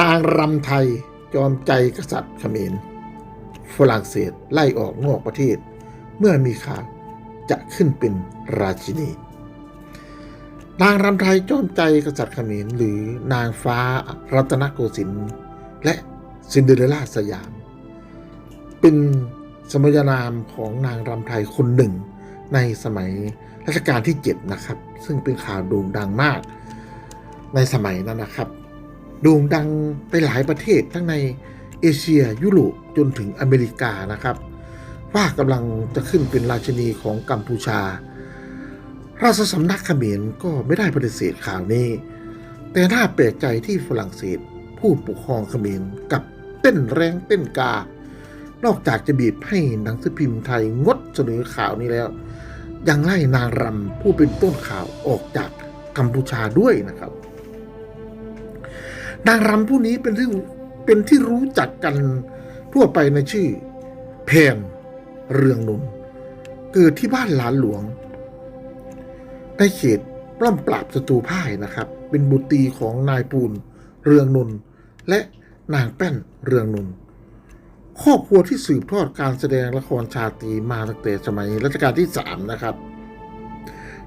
นางรำไทยยอมใจกษัตริย์เขมรฝรั่งเศสไล่ออกนอกประเทศ เมื่อมีข่าวจะขึ้นเป็นราชินี นางรำไทยจอมใจกษัตริย์เขมรหรือนางฟ้ารัตนโกสินทร์และซินเดอเรลล่าสยาม เป็นสมญานามของนางรำไทยคนหนึ่ง ในสมัยรัชกาลที่ 7 นะครับ ซึ่งเป็นข่าวโด่งดังมากในสมัยนั้นนะครับ โด่งดังไปหลายประเทศทั้งในเอเชียยุโรปจนถึงอเมริกานะครับ ว่ากำลังจะขึ้นเป็นราชินีของกัมพูชา ราชสำนักเขมรก็ไม่ได้ปฏิเสธข่าวนี้ แต่น่าแปลกใจที่ฝรั่งเศสผู้ปกครองเขมรกับเต้นแรงเต้นกา นอกจากจะบีบให้หนังสือพิมพ์ไทยงดเสนอข่าวนี้แล้ว ยังไล่นางรำผู้เป็นต้นข่าวออกจากกัมพูชาด้วยนะครับ นางรำผู้นี้เป็นที่เป็นที่รู้จักกันทั่วไปในชื่อแพงเรืองนนเกิดที่บ้านหลานหลวงในเขตปล้ำปราบศัตรูพ่ายนะครับ เป็นบุตรีของนายปูนเรืองนนและนางแป้นเรืองนนครอบครัวที่สืบทอดการแสดงละครชาตรีมาตั้งแต่สมัยรัชกาลที่สามนะครับ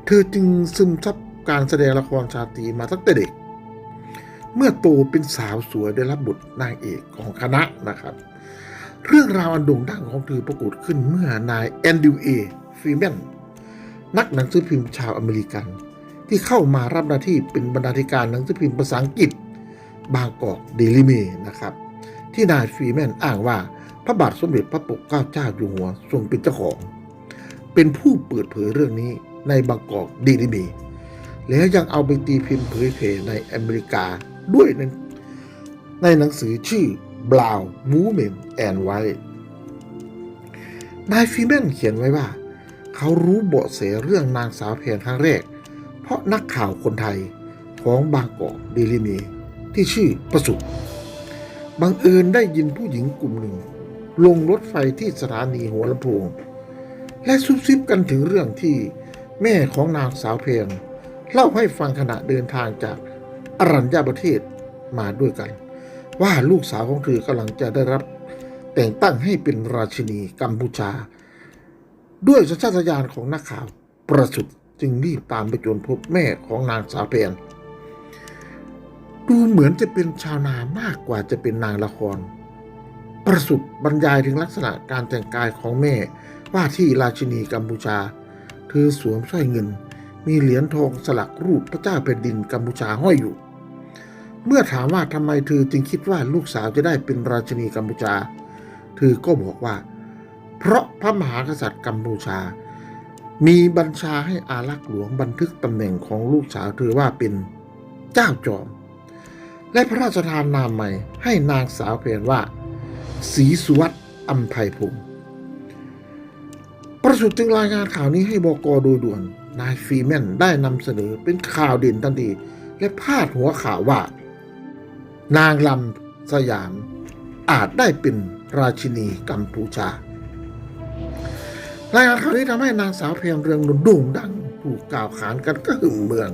เธอจึงซึมซับการแสดงละครชาตรีมาตั้งแต่เด็ก เมื่อโตเป็นสาวสวยได้รับบทนางเอกของคณะนะครับ เรื่องราวอันโด่งดังของเธอปรากฏขึ้นเมื่อนายแอนดิวเอฟรีแมนนักหนังสือพิมพ์ชาวอเมริกัน ที่เข้ามารับหน้าที่เป็นบรรณาธิการหนังสือพิมพ์ภาษาอังกฤษ บางกอกเดลิเมนะครับ ที่นายฟรีแมนอ้างว่าพระบาทสมเด็จพระปกเกล้าเจ้าอยู่หัวทรงเป็นเจ้าของ เป็นผู้เปิดเผยเรื่องนี้ในบางกอกเดลิเมแล้วยังเอาไปตีพิมพ์เผยแผ่ในอเมริกา ด้วยในในหนังสือชื่อ Brown Movement and White นายฟีแมนเขียนไว้ว่า เขารู้เบาะแสเรื่องนางสาวแพนครั้งแรก เพราะนักข่าวคนไทยของบางกอกเดลิเมที่ชื่อประสุบังเอิญได้ยินผู้หญิงกลุ่มหนึ่ง ลงรถไฟที่สถานีหัวลำโพงและซุบซิบกันถึงเรื่องที่แม่ของนางสาวเพนเล่าให้ฟังขณะเดินทางจาก อรัญญาประเทศมาด้วยกัน ว่าลูกสาวของเธอกำลังจะได้รับแต่งตั้งให้เป็นราชินีกัมพูชา ด้วยสัญชาตญาณของนักข่าวประสุทธิ์จึงรีบตามไปจนพบแม่ของนางสาวเพนดูเหมือนจะเป็นชาวนามากกว่าจะเป็นนางละคร ประสุทธิ์บรรยายถึงลักษณะการแต่งกายของแม่ว่าที่ราชินีกัมพูชา เธอสวมสร้อยเงิน มีเหรียญทองสลักรูปพระเจ้าแผ่นดินกัมพูชาห้อยอยู่ เมื่อถามว่าทำไมเธอจึงคิดว่าลูกสาวจะได้เป็นราชินีกัมพูชา เธอก็บอกว่า เพราะพระมหากษัตริย์กัมพูชา มีบัญชาให้อารักษ์หลวงบันทึกตำแหน่งของลูกสาวเธอว่าเป็นเจ้าจอม และพระราชทานนามใหม่ให้นางสาวเพนว่าศรีสุวัตอัมไพพงศ์ประสุทธิ์จึงรายงานข่าวนี้ให้บกโดยด่วน นายฟรีแมนได้นำเสนอเป็นข่าวเด่นทันทีและพาดหัวข่าวว่า นางลำสยาม อาจได้เป็นราชินีกัมพูชารายงานข่าวนี้ทำให้นางสาวเพียงเรืองนนท์โด่งดังถูกกล่าวขานกันก็หึ่มเมือง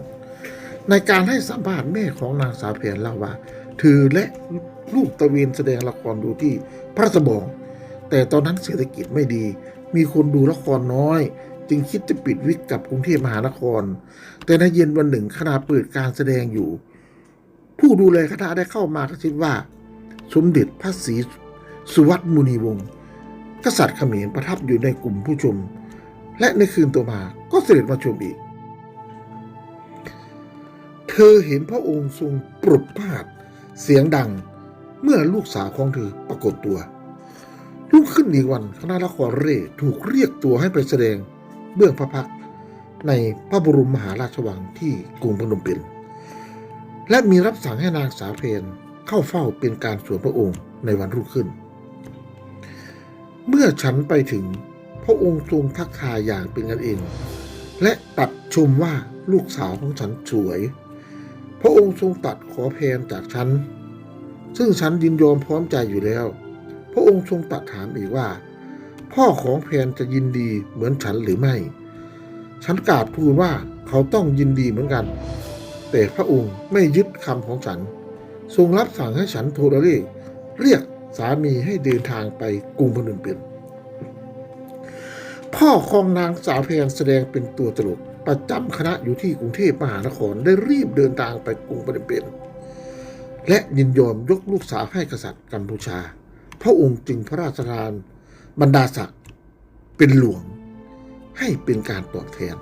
ในการให้สัมภาษณ์แม่ของนางสาวเพียรเล่าว่าเธอและลูกตะเวนแสดงละครดูที่พระราชบองแต่ตอนนั้นเศรษฐกิจไม่ดี มีคนดูละครน้อย จึงคิดจะปิดวิกกับกรุงเทพมหานคร แต่ในเย็นวันหนึ่งขณะเปิดการแสดงอยู่ ผู้ดูแลคณะได้เข้ามากระซิบว่า สมเด็จพระศรีสุวัตมุนีวงศ์กษัตริย์เขมรประทับอยู่ในกลุ่มผู้ชม และในคืนต่อมาก็เสด็จมาชมอีก เธอเห็นพระองค์ทรงปรบพาดเสียงดังเมื่อลูกสาวของเธอปรากฏตัวรุ่งขึ้นอีกวันคณะละครเร่ถูกเรียกตัวให้ไปแสดงเบื้องพระพักในพระบรมมหาราชวังที่กรุงพนมเปญ และมีรับสั่งให้นางสาวเพนเข้าเฝ้าเป็นการส่วนพระองค์ในวันรุ่งขึ้น เมื่อฉันไปถึงพระองค์ทรงทักทายอย่างเป็นกันเอง และตัดชมว่าลูกสาวของฉันสวย พระองค์ทรงตัดขอแพนจากฉัน ซึ่งฉันยินยอมพร้อมใจอยู่แล้ว พระองค์ทรงตัดถามอีกว่า พ่อของแพนจะยินดีเหมือนฉันหรือไม่ ฉันกราบทูลว่าเขาต้องยินดีเหมือนกัน แต่พระองค์ไม่ยึดคำของฉัน ทรงรับสั่งให้ฉันโทรเรียกเรียกสามีให้เดินทางไปกรุงพนมเปญพ่อของนางสาวแพงแสดงเป็นตัวตลกประจำคณะอยู่ที่กรุงเทพมหานครได้รีบเดินทางไปกรุงพนมเปญและยินยอมยกลูกสาวให้กษัตริย์กัมพูชา พระองค์จึงพระราชทานบรรดาศักดิ์เป็นหลวงให้เป็นการตอบแทน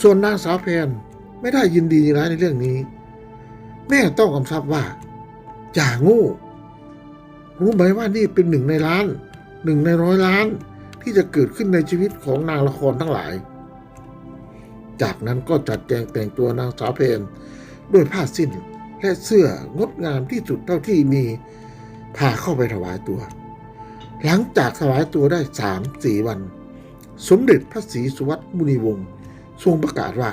ส่วนนางสาวแพน ไม่ได้ยินดีร้ายในเรื่องนี้ แม่ต้องกำชับว่า อย่างูรู้ไหมว่านี่เป็นหนึ่งในล้าน หนึ่งในร้อยล้านที่จะเกิดขึ้นในชีวิตของนางละครทั้งหลาย จากนั้นก็จัดแจงแต่งตัวนางสาวเพนด้วยผ้าสิ้นและเสื้องดงามที่สุดเท่าที่มีพาเข้าไปถวายตัว หลังจากถวายตัวได้สามสี่วัน สมเด็จพระศรีสุวัตมุนีวงศ์ทรงประกาศว่า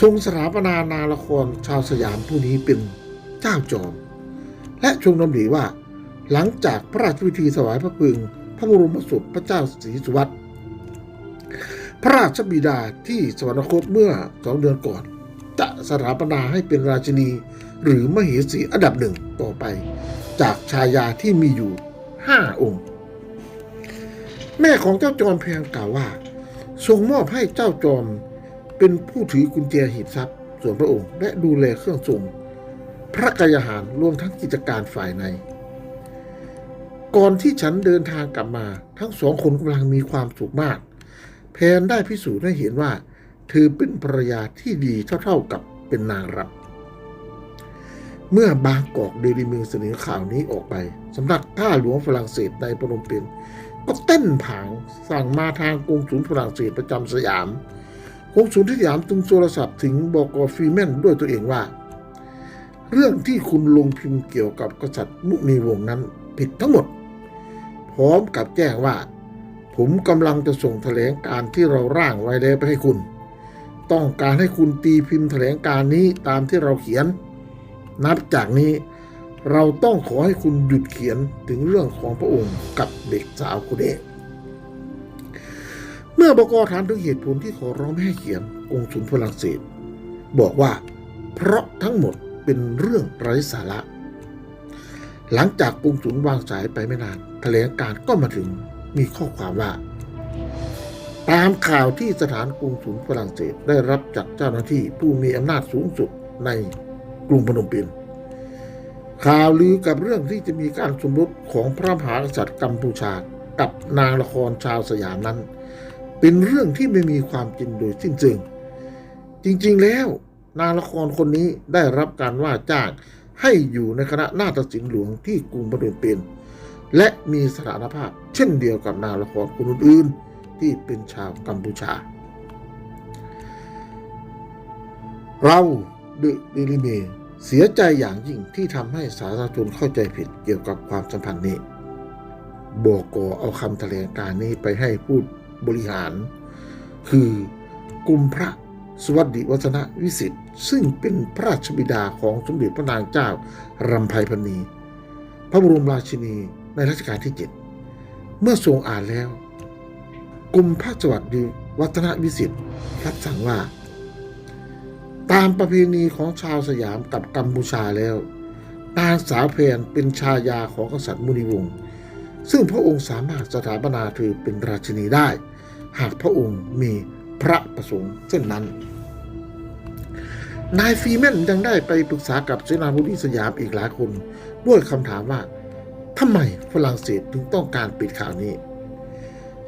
ทรงสถาปนานาละครชาวสยามผู้นี้เป็นเจ้าจอม และทรงดำริว่า หลังจากพระราชพิธีถวายพระพึง พระบรมศพพระเจ้าศรีสุวัตพระราชบิดาที่สวรรคตเมื่อสองเดือนก่อน จะสถาปนาให้เป็นราชินี หรือมเหสีอันดับหนึ่งต่อไป จากชายาที่มีอยู่ห้าองค์ แม่ของเจ้าจอมแพงกล่าวว่า ทรงมอบให้เจ้าจอม เป็นผู้ถือกุญแจหีบทรัพย์ ส่วนพระองค์และดูแลเครื่องทรงพระกายหารรวมทั้งกิจการฝ่ายใน ก่อนที่ฉันเดินทางกลับมา ทั้งสองคนกำลังมีความสุขมาก แพนได้พิสูจน์ให้เห็นว่า เธอเป็นภรรยาที่ดีเท่าๆกับเป็นนางรำเมื่อบางกอกเดลิมิลเสนอข่าวนี้ออกไป สำนักท่าหลวงฝรั่งเศสในปนมเปญก็เต้นผางสั่งมาทางกงสุลฝรั่งเศสประจำสยาม กงสุลที่สยามจึงโทรศัพท์ถึงบอกอฟรีแมนด้วยตัวเองว่า เรื่องที่คุณลงพิมพ์เกี่ยวกับกษัตริย์มุนีวงศ์นั้นผิดทั้งหมด พร้อมกับแจ้งว่า ผมกำลังจะส่งแถลงการที่เราร่างไว้แล้วไปให้คุณ ต้องการให้คุณตีพิมพ์แถลงการนี้ตามที่เราเขียน นับจากนี้เราต้องขอให้คุณหยุดเขียนถึงเรื่องของพระองค์กับเด็กสาวคนนี้ เมื่อบกถามถึงเหตุผลที่ขอร้องไม่ให้เขียนองค์สุนฝรั่งเศส บอกว่า เพราะทั้งหมดเป็นเรื่องไร้สาระ หลังจากกรุงสุนวางสายไปไม่นานแถลงการก็มาถึงมีข้อความว่า ตามข่าวที่สถานกรุงสุนฝรั่งเศสได้รับจากเจ้าหน้าที่ผู้มีอำนาจสูงสุดในกรุงพนมเปญข่าวลือกับเรื่องที่จะมีการสมรสของพระมหากษัตริย์กัมพูชากับนางละครชาวสยามนั้น เป็นเรื่องที่ไม่มีความจริงโดยสิ้นเชิงจริงๆแล้วนางละครคนนี้ได้รับการว่าจ้างให้อยู่ในคณะนาฏศิลป์หลวงที่กรุงพนมเปญและมีสถานภาพเช่นเดียวกับนางละครคนอื่นๆที่เป็นชาวกัมพูชา เราเดอะเดลิเมเสียใจอย่างยิ่งที่ทำให้สาธารณชนเข้าใจผิดเกี่ยวกับความสัมพันธ์นี้บอกกเอาคำแถลงการนี้ไปให้ผู้ บริหาร คือกลุ่มพระสวัสดิวัฒนวิสิทธิ์ ซึ่งเป็นพระราชบิดาของสมเด็จพระนางเจ้ารำไพพรรณี พระบรมราชินีในรัชกาลที่ 7 เมื่อทรงอ่านแล้ว กลุ่มพระสวัสดิวัฒนวิสิทธิ์รับสั่งว่า ตามประเพณีของชาวสยามกับกัมพูชาแล้วนางสาวเพนเป็นชายาของกษัตริย์มุนีวงศ์ ซึ่งพระองค์สามารถสถาปนาเธอเป็นราชินีได้ หากพระองค์มีพระประสงค์เช่นนั้น นายฟรีแมนยังได้ไปปรึกษากับเสนาบดีสยามอีกหลายคน ด้วยคำถามว่าทำไมฝรั่งเศสถึงต้องการปิดข่าวนี้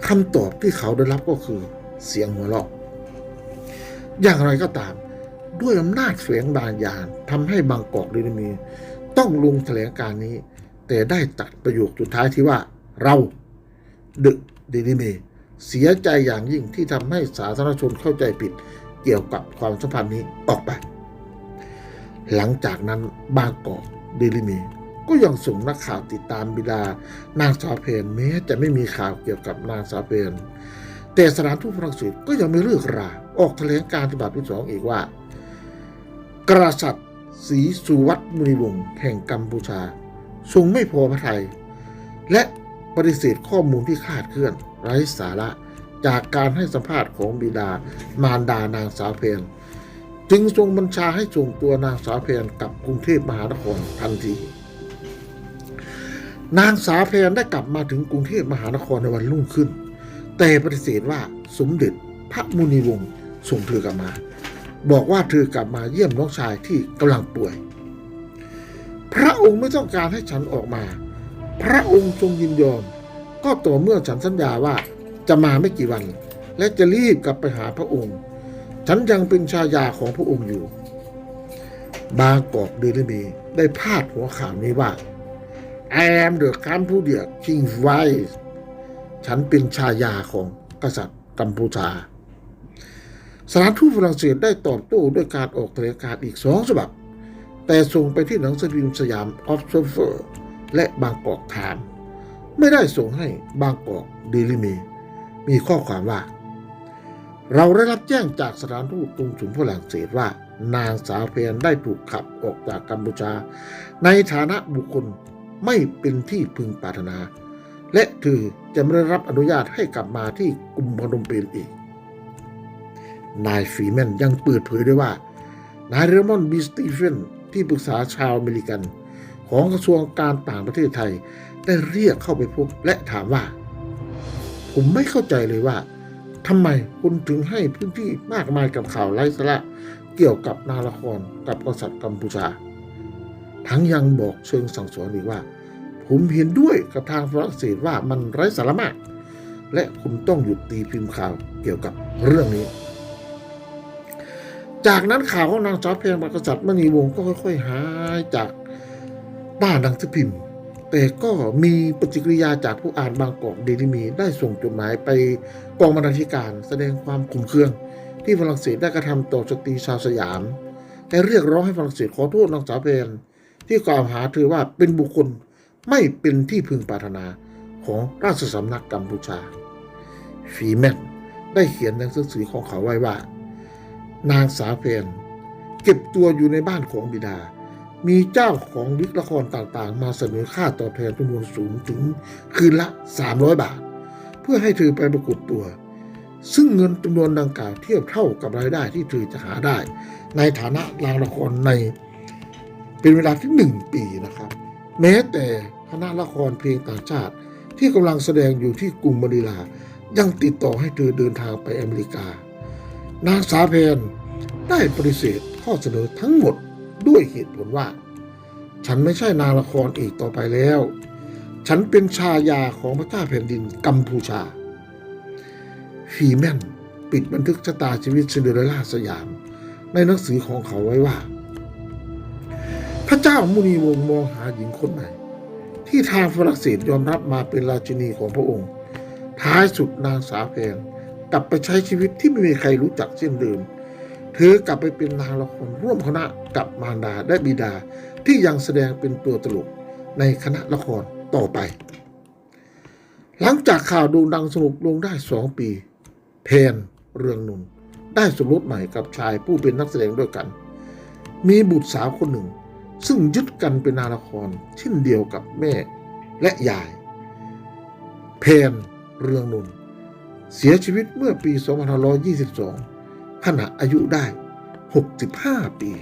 คำตอบที่เขาได้รับก็คือเสียงหัวเราะ อย่างไรก็ตาม ด้วยอำนาจแฝงบางอย่างทำให้บางกอกเดลิมี ต้องลงแถลงการนี้ แต่ได้ตัดประโยคสุดท้ายที่ว่าเราดอะเดลิเมเสียใจอย่างยิ่งที่ทำให้สาธารณชนเข้าใจผิดเกี่ยวกับความสัมพันธ์นี้ออกไป หลังจากนั้นบางกอกเดลิเมก็ยังส่งนักข่าวติดตามบิดานางสาวเพนแม้จะไม่มีข่าวเกี่ยวกับนางสาวเพนแต่สถานทูตฝรั่งเศสก็ยังไม่เลิกรา ออกแถลงการฉบับที่สองอีกว่า กษัตริย์ศรีสุวัตมุนีวงศ์แห่งกัมพูชา ทรงไม่พอพระทัยและปฏิเสธข้อมูลที่คาดเคลื่อนไร้สาระจากการให้สัมภาษณ์ของบิดามารดานางสาวเพนจึงทรงบัญชาให้ส่งตัวนางสาวเพนกลับกรุงเทพมหานครทันที นางสาวเพนได้กลับมาถึงกรุงเทพมหานครในวันรุ่งขึ้น แต่ปฏิเสธว่าสมเด็จพระมุนีวงศ์ส่งเธอกลับมา บอกว่าเธอกลับมาเยี่ยมน้องชายที่กำลังป่วย พระองค์ไม่ต้องการให้ฉันออกมา พระองค์ทรงยินยอม ก็ต่อเมื่อฉันสัญญาว่าจะมาไม่กี่วัน และจะรีบกลับไปหาพระองค์ ฉันยังเป็นชายาของพระองค์อยู่ บางกอกเดลิมีได้พาดหัวข่าวนี้ว่า I am the Cambodia King Vice ฉันเป็นชายาของกษัตริย์กัมพูชาสถานทูตฝรั่งเศสได้ตอบโต้ด้วยการออกแถลงการ์อีกสองฉบับ แต่ส่งไปที่หนังสือพิมพ์สยาม Observer และบางกอกไทม์ไม่ได้ส่งให้บางกอกเดลิมีมีข้อความว่า เราได้รับแจ้งจากสถานทูตกรุงสุนฝรั่งเศสว่า นางสาวเพนได้ถูกขับออกจากกัมพูชา ในฐานะบุคคลไม่เป็นที่พึงปรารถนา และเธอจะไม่ได้รับอนุญาตให้กลับมาที่กรุงพนมเปญอีก นายฟรีแมนยังเปิดเผยด้วยว่า นายเรมอนบีสตีเฟน ที่ปรึกษาชาวอเมริกัน ของกระทรวงการต่างประเทศไทย ได้เรียกเข้าไปพบและถามว่า ผมไม่เข้าใจเลยว่าทำไมคุณถึงให้พื้นที่มากมายกับข่าวไร้สาระเกี่ยวกับนาละครกับกษัตริย์กัมพูชา ทั้งยังบอกเชิงสั่งสอนอีกว่า ผมเห็นด้วยกับทางฝรั่งเศสว่ามันไร้สาระมาก และคุณต้องหยุดตีพิมพ์ข่าวเกี่ยวกับเรื่องนี้ จากนั้นข่าวของนางสาวเพลงกษัตริย์มณีวงศ์ก็ค่อย ๆ หายจากบ้านหนังสือพิมพ์ แต่ก็มีปฏิกิริยาจากผู้อ่านบางกอกเดลิมีได้ส่งจดหมายไปกองบรรณาธิการแสดงความขุ่นเคือง ที่ฝรั่งเศสได้กระทำต่อสตรีชาวสยามและเรียกร้องให้ฝรั่งเศสขอโทษนางสาวเพนที่กล่าวหาเธอว่าเป็นบุคคลไม่เป็นที่พึงปรารถนาของราชสำนักกัมพูชาฟีแมนได้เขียนหนังสือของเขาไว้ว่า นางสาเพนเก็บตัวอยู่ในบ้านของบิดา มีเจ้าของวิกละครต่างๆ มาเสนอค่าตอบแทนจำนวนสูงถึงคืนละ 300 บาท เพื่อให้เธอไปประกวดตัว ซึ่งเงินจำนวนดังกล่าวเทียบเท่ากับรายได้ที่เธอจะหาได้ ในฐานะนางละครในเป็นเวลาที่หนึ่งปีนะครับ แม้แต่คณะละครเพลงต่างชาติที่กำลังแสดงอยู่ที่กรุงมะนิลายังติดต่อให้เธอเดินทางไปอเมริกา นางสาเพนได้ปฏิเสธข้อเสนอทั้งหมดด้วยเหตุผลว่า ฉันไม่ใช่นางละครอีกต่อไปแล้ว ฉันเป็นชายาของพระเจ้าแผ่นดินกัมพูชาฟีแมนปิดบันทึกชะตาชีวิตซินเดอเรลล่าสยาม ในหนังสือของเขาไว้ว่า พระเจ้ามุนีวงมองหาหญิงคนใหม่ที่ทางฝรั่งเศสยอมรับมาเป็นราชินีของพระองค์ ท้ายสุดนางสาวแพง กลับไปใช้ชีวิตที่ไม่มีใครรู้จักเช่นเดิม เธอกลับไปเป็นนางละครร่วมคณะกับมารดาและบิดาที่ยังแสดงเป็นตัวตลกในคณะละครต่อไป หลังจากข่าวโด่งดังสรุปลงได้สองปี เพนเรืองนุนได้สมรสใหม่กับชายผู้เป็นนักแสดงด้วยกัน มีบุตรสาวคนหนึ่ง ซึ่งยึดกันเป็นนางละครเช่นเดียวกับแม่และยาย เพนเรืองนุน เสียชีวิตเมื่อปี 2522 ขณะอายุได้ 65 ปี